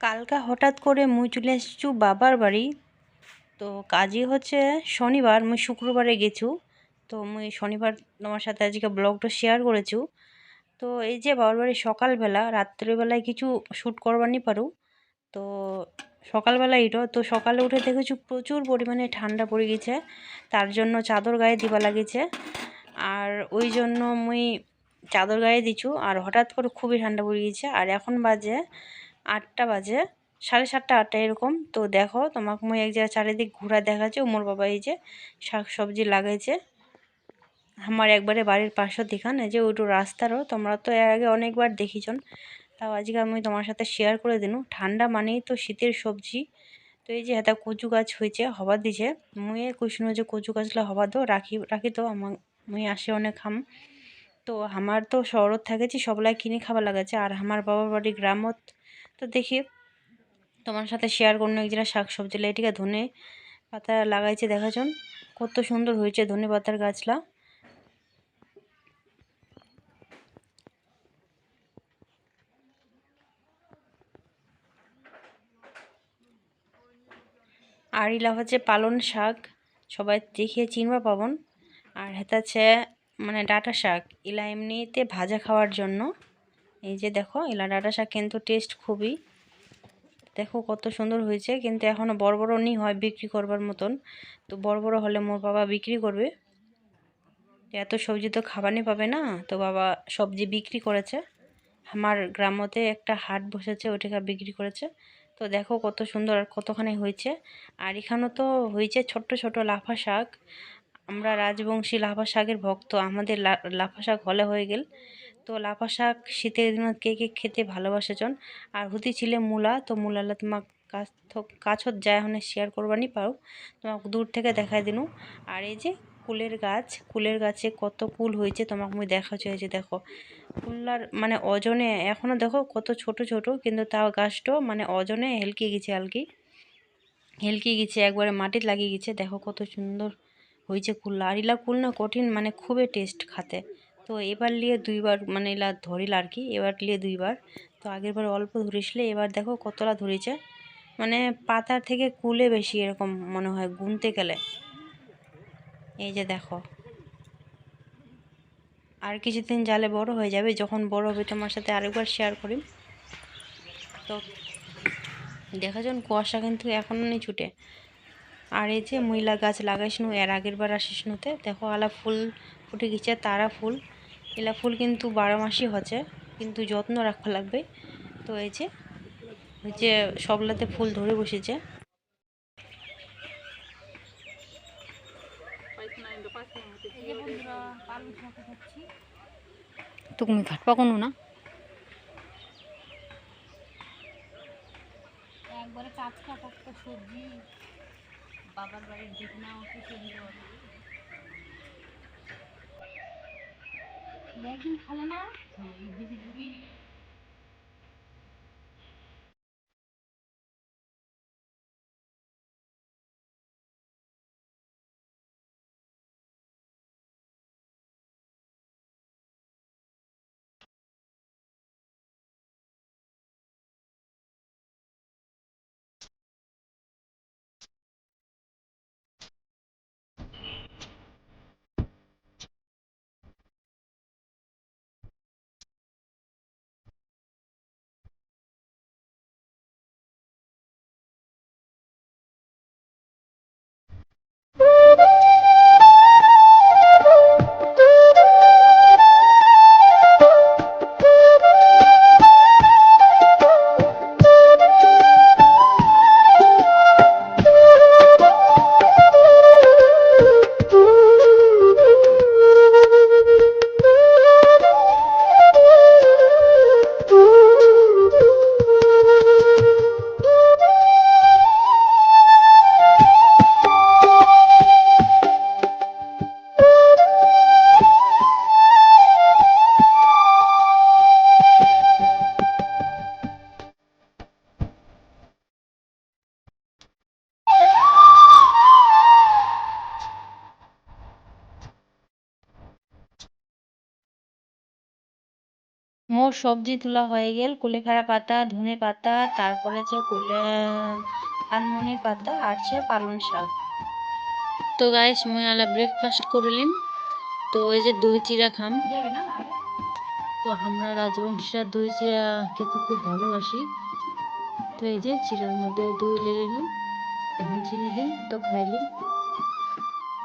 কালকা হঠাৎ করে মুই চলে এসেছু বাবার বাড়ি। তো কাজই হচ্ছে শনিবার, মুই শুক্রবারে গেছু। তো মুই শনিবার তোমার সাথে আজকে ব্লগটা শেয়ার করেছু। তো এই যে বাবার বাড়ি সকালবেলা, রাত্রিবেলায় কিছু শ্যুট করবার নি পারু। তো সকালবেলা এটো তো সকালে উঠে দেখেছু প্রচুর পরিমাণে ঠান্ডা পড়ে গেছে। তার জন্য চাদর গায়ে দিবা লাগিছে। আর ওই জন্য মুই চাদর গায়ে দিছু। আর হঠাৎ করে খুবই ঠান্ডা পড়ে গেছে। আর এখন বাজে আটটা বাজে, সাড়ে সাতটা আটটা এরকম। তো দেখো, তোমাকে মুই এক জায়গায় চারিদিক ঘোরা দেখাচ্ছে। উমর বাবা এই যে শাক সবজি লাগাইছে। আমার একবারে বাড়ির পাশে দেখান এই যে ওইটু রাস্তারও। তোমরা তো এর আগে অনেকবার দেখিছন। তাও আজকে আমি তোমার সাথে শেয়ার করে দিনু। ঠান্ডা মানেই তো শীতের সবজি। তো এই যে এটা কচু গাছ হয়েছে হবা দিছে। মুয়ে কুসুন যে কচু গাছগুলো হবা দো রাখি রাখি তো আমার মুই আসে অনেক খাম। তো আমার তো শহরত থাকেছি, সবলাই কিনে খাবার লাগাচ্ছে আর আমার বাবার বাড়ি গ্রামত তো দেখি তোমার সাথে শেয়ার করুন। একজনা শাক সবজি এটিকে ধনে পাতা লাগাইছে দেখাছন কত সুন্দর হয়েছে ধনে পাতার গাছলা। আর ইলা হচ্ছে পালন শাক, সবাই দেখিয়ে চিনবা পাবন। আর হেতা হচ্ছে মানে ডাটা শাক, ইলা এমনিতে ভাজা খাওয়ার জন্য। এই যে দেখো ইলা ডাটা শাক কিন্তু টেস্ট খুবই। দেখো কত সুন্দর হয়েছে, কিন্তু এখনও বড় বড় নি হয় বিক্রি করবার মতন। তো বড় বড় হলে মোর বাবা বিক্রি করবে। এত সবজি তো খাবারই পাবে না, তো বাবা সবজি বিক্রি করেছে। আমার গ্রামতে একটা হাট বসেছে, ওইটাকে বিক্রি করেছে। তো দেখো কত সুন্দর আর কতখানি হয়েছে। আর এখানেও তো হয়েছে ছোট্ট ছোট লাফা শাক। আমরা রাজবংশী লাফা শাকের ভক্ত, আমাদের লাফা শাক হলে হয়ে গেল। তো লাফা শাক শীতের দিনত কে কে খেতে ভালোবাসেছন আর হুতি ছিলে মূলা, তো মূলালা তোমাক কাছ কাছত যায় হনে শেয়ার করবানি পাও তোমাকে দূর থেকে দেখাই দিনু। আর এই যে কুলের গাছ, কুলের গাছে কত কুল হয়েছে তোমাকে মুই দেখাচ্ছি, এই যে দেখো। কুল্লার মানে ওজনে এখনও দেখো কত ছোট ছোট, কিন্তু তাও গাছটা মানে ওজনে হেলকে গেছে আলকি হেলকে গেছে, একবারে মাটির লাগিয়ে গেছে। দেখো কত সুন্দর হয়েছে কুল্লা আর ইলা কুল না কঠিন মানে খুবই টেস্ট খাতে। তো এবার নিয়ে দুইবার মানে ধরিল আর কি, এবার নিয়ে দুইবার। তো আগের বার অল্প ধরিসলে এবার দেখো কতটা ধরেছে। মানে পাতার থেকে কুলে বেশি এরকম মনে হয়, গুনতে গেলে। এই যে দেখো। আর কিছুদিন জালে বড় হয়ে যাবে, যখন বড় হবে তোমার সাথে আরেকবার শেয়ার করি তো দেখা যান কুয়াশা কিন্তু এখনও নেই ছুটে। আর এই যে মহিলা গাছ লাগাইছিনু এর আগের বার আসিসনুতে, দেখো আলা ফুল ফুটে গেছে, তারা ফুল। এলা ফুল কিন্তু বারো মাসই হচ্ছে কিন্তু যত্ন রাখা লাগবে। তো এই যে ওই যে সবলাতে ফুল ধরে বসেছে। তো তুমি ঘাটপা কোনো না? একবারে টাটকা টাটকা সবজি বাবার বাড়ির দিক না ওকে হবে খালে না? সবজি তোলা হয়ে গেল, কুলেখাড়া পাতা, ধনে পাতা, তারপরে যে কুলে আনমনির পাতা আর সে পালং শাক। তো গাইস মুই আলা ব্রেকফাস্ট করলিম তো এই যে দই চিরা খাম। তো আমরা রাজবংশীরা দই চিরা খেতে খুব ভালোবাসি। তো এই যে চিরার মধ্যে দই লেগে নিন এখন চিনি দিন, তো খাইলি।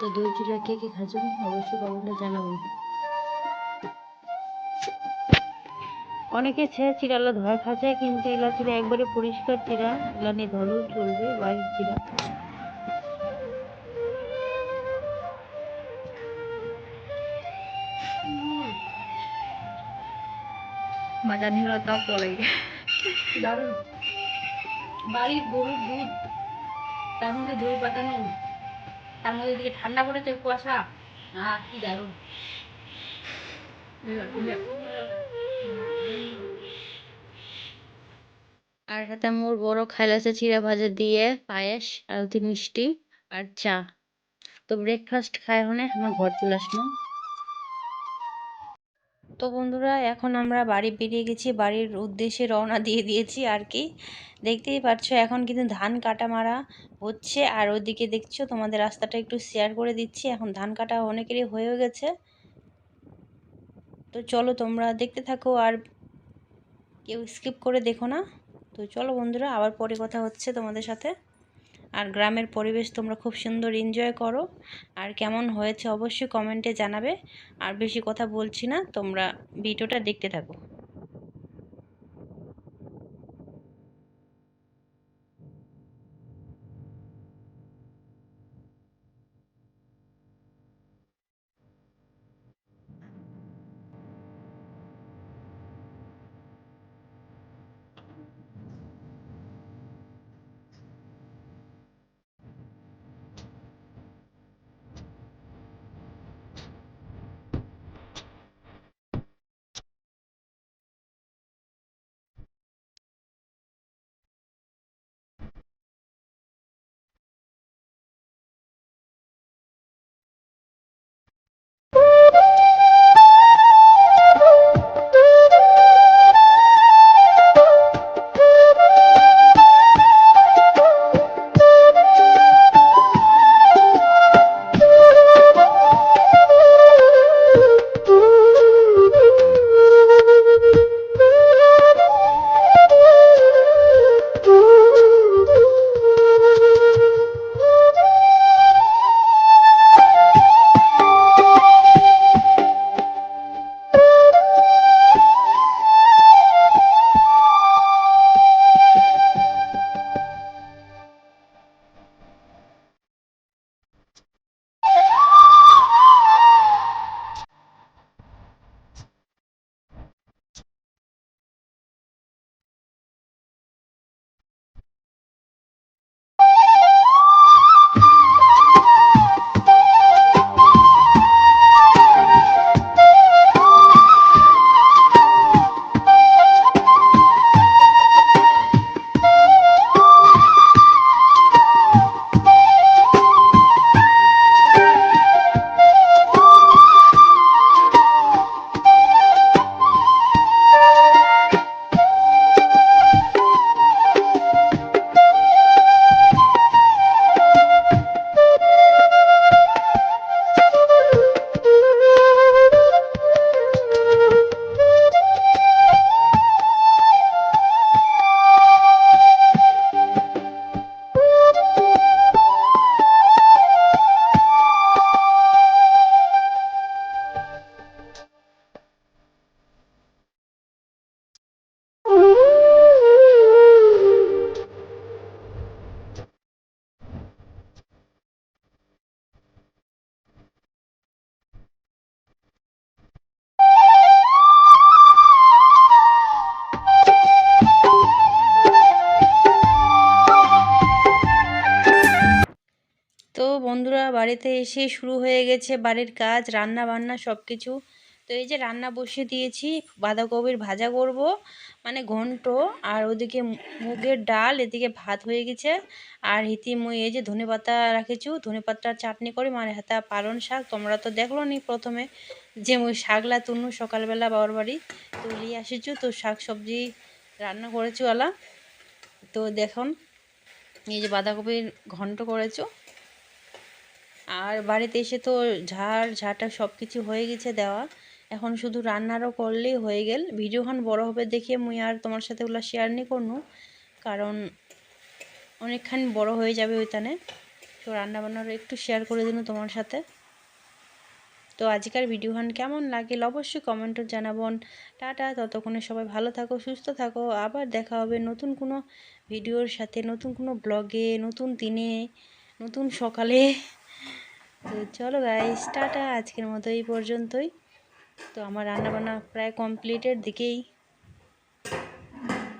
তো দই চিরা কে কে খাচ্ছেন অবশ্যই কমেন্টে জানাবেন অনেকে ছে চিরালা ধোয়া খাচ্ছে কিন্তু এলা চিরা একবারে পরিষ্কার চিরা এলা নিয়ে ধরলেও চলবে বাইরের চিরা বাজার নিয়ে তাও পড়ে দারুণ। বাড়ির গরুর দুধ তার মধ্যে দই পাতা নেই তার মধ্যে দিকে ঠান্ডা পড়েছে কুয়াশা। আহ কি দারুণ। আর সাথে মোর বড় খাইলাছে চিরা ভাজা দিয়ে পায়েস আলতি মিষ্টি আর চা। তো ব্রেকফাস্ট খাই হনে, আমার ঘর চলে আসলাম তো বন্ধুরা, এখন আমরা বাড়ি বেরিয়ে গেছি, বাড়ির উদ্দেশ্যে রওনা দিয়ে দিয়েছি আর কি। দেখতেই পাচ্ছ এখন কিন্তু ধান কাটা মারা হচ্ছে আর ওদিকে দেখছ, তোমাদের রাস্তাটা একটু শেয়ার করে দিচ্ছি। এখন ধান কাটা অনেকেরই হয়ে গেছে। তো চলো তোমরা দেখতে থাকো আর কেউ স্কিপ করে দেখো না। তো চলো বন্ধুরা, আবার পরে কথা হচ্ছে তোমাদের সাথে। আর গ্রামের পরিবেশ তোমরা খুব সুন্দর এনজয় করো। আর কেমন হয়েছে অবশ্যই কমেন্টে জানাবে। আর বেশি কথা বলছি না, তোমরা ভিডিওটা দেখতে থাকো। বাড়িতে এসে শুরু হয়ে গেছে বাড়ির কাজ, রান্না বান্না সব কিছু তো এই যে রান্না বসিয়ে দিয়েছি, বাঁধাকপির ভাজা করব মানে ঘন্ট, আর ওদিকে মুগের ডাল, এদিকে ভাত হয়ে গেছে। আর হিতি মুই এই যে ধনে পাতা রাখেছু ধনে পাতার চাটনি করে মানে হাতা পালন শাক, তোমরা তো দেখল নি প্রথমে যে মুই শাকলা তুনু সকালবেলা বাবার বাড়ি। তো লিয়ে আসিছু তো শাক সবজি রান্না করেছু আলা তো দেখুন, এই যে বাঁধাকপির ঘন্ট করেছ আর বাড়িতে এসে তো ঝাড়, ঝাঁটা সব কিছু হয়ে গেছে দেওয়া। এখন শুধু রান্নারও করলেই হয়ে গেল। ভিডিওখান বড় হবে দেখে মুই আর তোমার সাথে ওগুলো শেয়ার নি করনু। কারণ অনেকখানি বড় হয়ে যাবে ওইখানে। তো রান্না বান্নার একটু শেয়ার করে দিন তোমার সাথে। তো আজকের ভিডিওখান কেমন লাগিল অবশ্যই কমেন্টে জানাবন। টাটা, ততক্ষণে সবাই ভালো থাকো, সুস্থ থাকো। আবার দেখা হবে নতুন কোনো ভিডিওর সাথে, নতুন কোনো ব্লগে নতুন দিনে, নতুন সকালে। তো চলো গাইস টাটা। আজকের মতো এই পর্যন্তই। তো আমার রান্নাবান্না প্রায় কমপ্লিটের দিকেই।